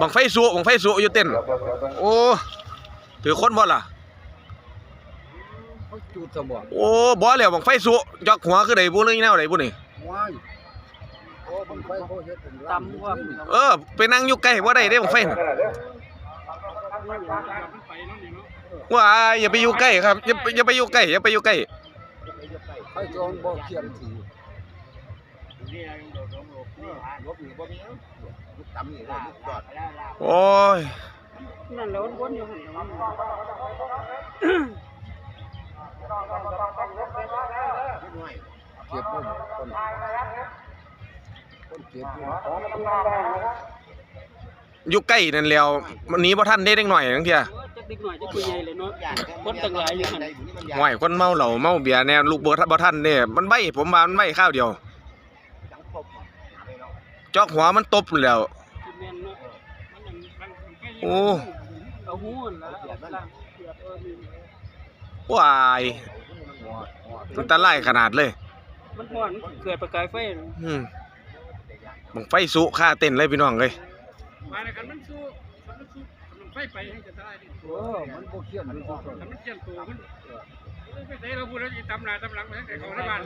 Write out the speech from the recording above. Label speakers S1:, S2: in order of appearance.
S1: บังไฟสุบังไฟสุอยู่เต้น โอ้ ถือคนบ่ล่ะ
S2: เขาจูดสมอง
S1: โอ้บ่แล้วบังไฟสุยอกหัวคือใดบุนี่แนวใดบุนี่
S2: ว้ายโอ้บังไฟเขาเฮ็ดเป็นลำว่า
S1: เออไปนั่งอยู่ใกล้บ่ได้เด้บังไฟน่ะว้ายอย่าไปอยู่ใกล้ครับอย่าไปอย่าไปอยู่ใกล้อย่าไปอยู่ใกล้
S2: ไฟจองบ่เขียนทีรถนี่บ่มี ลูกตำนี่ลูกจอด
S1: โอ้ย
S3: นั่นแหล้ววนอยู่หั่นน่ะ
S2: เก็บมันคนคนเก็บอยู่
S1: อยู่ใกล้นั่นแล้วมันหนีบ่ทันได้เด็กหน่อยจังเที่ย
S3: จักเด็กหน่อยจักผู้ใหญ่เลยเนาะคนตั้งหลายอยู่หั่น
S1: ห่วยคนเมาเหล้าเมาเบียร์แน่ลูกบ่ทันบ่ทันเด้มันใบผมว่ามันใบข้าวเดียว จอกหัวมันตบแล้ว
S3: สิแม่นเนาะมันนั่นมันไป
S1: โอ้
S3: เอาหูนั่นล่ะล่างเสียบเออนี่
S1: ว้ายมันตะไลายขนาดเลย
S3: มันฮ้อนเกิดประกายไฟน่ะ
S1: อืมบังไฟสุค่าเต้นเลยพี่น้องเลย
S4: มาแล้วกันมันสู้มันสู้มันไฟไปให้จะได้ดิ
S2: เออมันบ่เขียนมันบ่
S4: ถ้ามันเจียนตัวมันไปใส่เราพูดแล้วจะตำหน้าตำหลังไปให้เขาในบ้าน